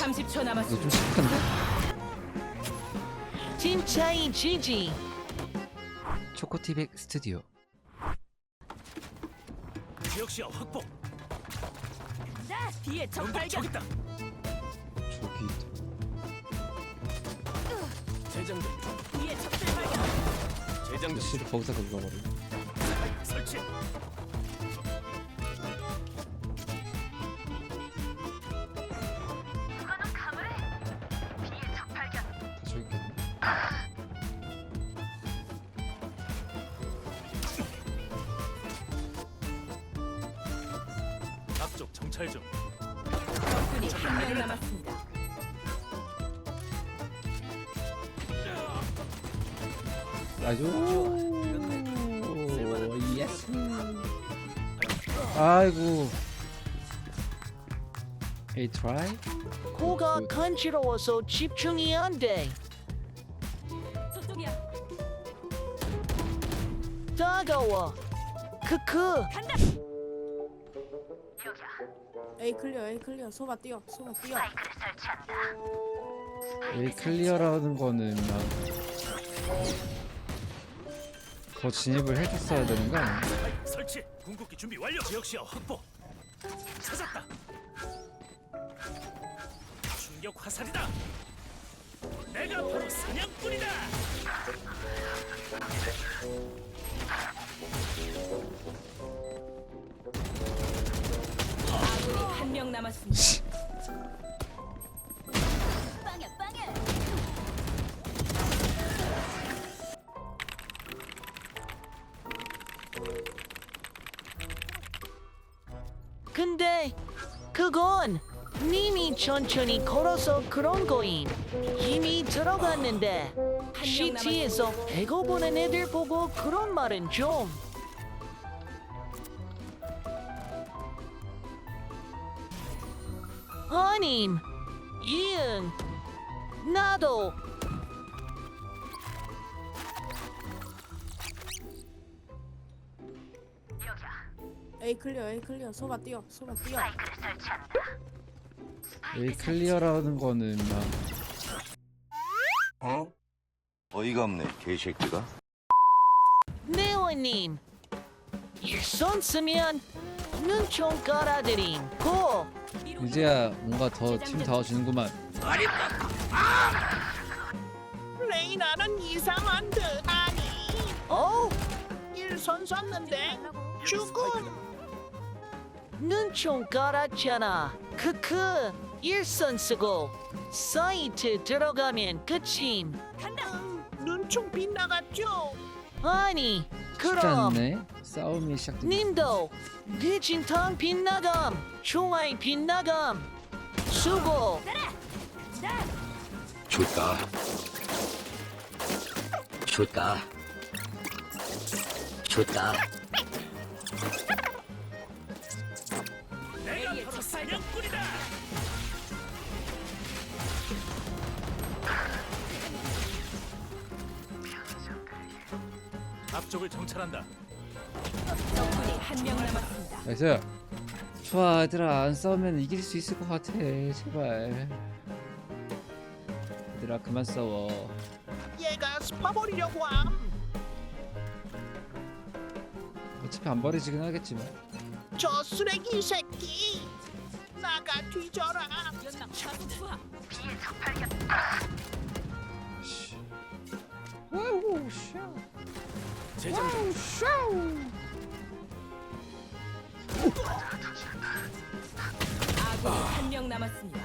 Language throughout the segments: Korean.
30초 이거 남았습니다. 좀 심각한데? 팀 차이 지지 초코티백 스튜디오 지역 시야 확보. 뒤에 적 발견. 저기 재장전 중. 뒤에 적들 발견. 재장전 중. 씨를 거기다가 눌러버려 설치. 앞쪽 정찰 중. 적군이 한 명 남았습니다. 아주 예스. 아이고. 에이 트라이 코가 간지러워서 집중이 안 돼 따가워 크크 간다. A 클리어 A 클리어 소바 뛰어 소바 뛰어 에이 클리어라는 거는 막더 진입을 해줬어야 되는 거 아니야? 설치. 궁극기 준비 완료. 지역 시야 확보. 찾았다. 충격 화살이다. 내가 바로 사냥꾼이다. 한 명 남았습니다. 근데 그건 님이 천천히 걸어서 그런 거임. 힘이 들어갔는데 CT에서 배고 보는 애들 보고 그런 말은 좀. 아님 이응 나도. A 클리어 A 클리어. 소바 뛰어 소바 뛰어. 에이 클리어라는 거는 막 어? 어이가 없네 개새끼가. 네오님 일손 쓰면 눈좀 깔아드림. 고! 이제야 뭔가 더팀 닿아주는구만. 레이나는 이상한 듯 아니. 어? 일선 쐈는데 죽음 눈좀 깔았잖아. 크크 일선 쓰고 사이트 들어가면 끝임. 눈총 빗나갔죠? 아니 쉽지 그럼 않네. 싸움이 시작됩니다 님도 늦은탕 빗나감 총알 빗나감 수고. 좋다 좋다 좋다 내가 바로 사냥꾼이다. 앞쪽을 정찰한다. 적군이 한 명 남았습니다. 나이스. 좋아 얘들아. 안 싸우면 이길 수 있을 것 같아. 제발. 얘들아 그만 싸워. 얘가 스파버리려고 함. 어차피 안 버리지긴 하겠지만. 저 쓰레기 새끼. 나가 뒤져라. 연막 재장전 중. 아군이 한명 남았습니다.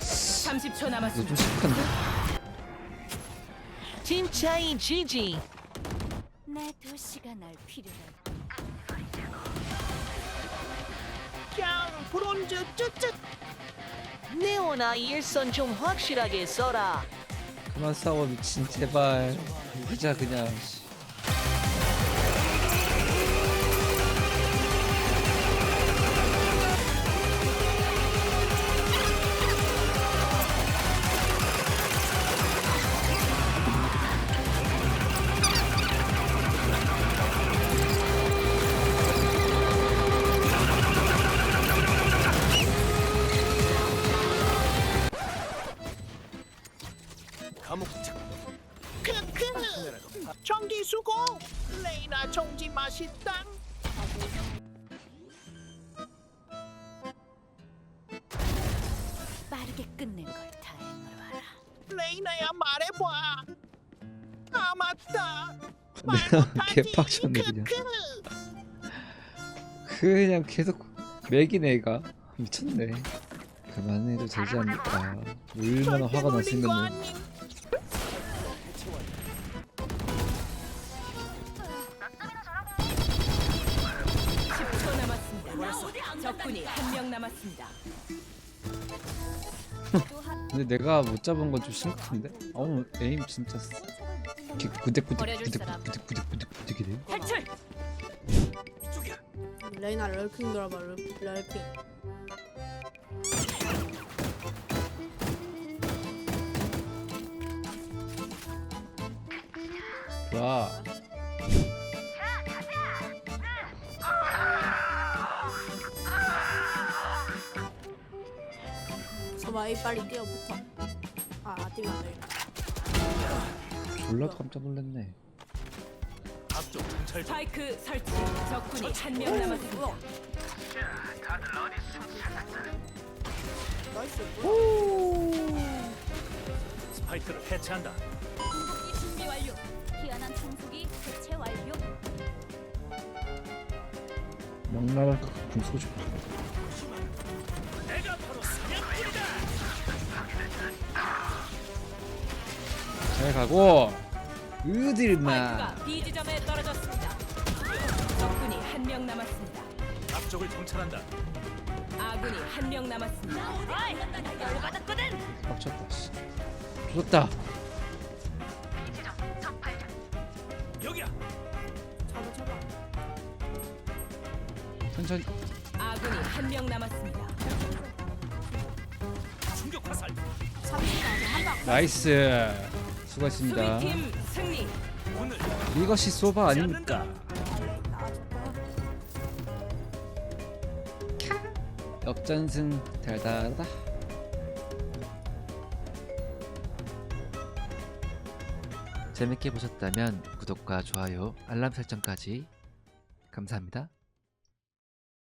(30초) 이거 남았습니다. 좀? 팀 차이 지지 내 도시가 날 필요해. 그냥 브론즈 쯧쯧 네오나 일선 좀 확실하게 써라. 그만 싸워 미친. 제발. 이기자 그냥. 씨. 맛있다 빠르게 끝낸 걸 다행으로 알아. 레이나야 말해봐. 아 맞다. 개빡쳤네 그냥 그냥 계속 매기네 애가. 미쳤네. 그만해도 되지 않을까. 얼마나 화가 났으면 적군이 한 명 남았습니다. 근데 내가 못 잡은 건 좀 심각한데? 어우 에임 진짜 쓰- 이렇게 구득구득 버려줄 구득 사람. 구득 구득 구득 구득이네 탈출. 이쪽이야. 레이나 럴킹 돌아봐 럴, 럴킹 A 빨리 뛰어 붙어 아 뛰면 안 되겠다 졸라 깜짝 놀랐네 앞쪽 정찰 중. 스파이크 설치. 적군이 한 명 남았습니다. 나이스 뭐야 스파이크를 해체한다. 궁극기 준비 완료. 희한한 청소기 해체 완료. 내가 바로 사냥꾼이다. 잘 가고 으들마 스파이크가 B 지점에 떨어졌습니다. 적군이 한 명 남았습니다. 앞쪽을 정찰한다. 아군이 한 명 남았습니다. 열받았거든. 빡쳤다 씨 좋았다 여기야. 천천히. 아군이 한 명 남았습니다. 충격 화살. 30초 안에 한방 나이스. 수고하셨습니다. 수비팀 승리. 오늘 이것이 소바 아닙니까? 역전승 달달하다. 재밌게 보셨다면 구독과 좋아요 알람 설정까지 감사합니다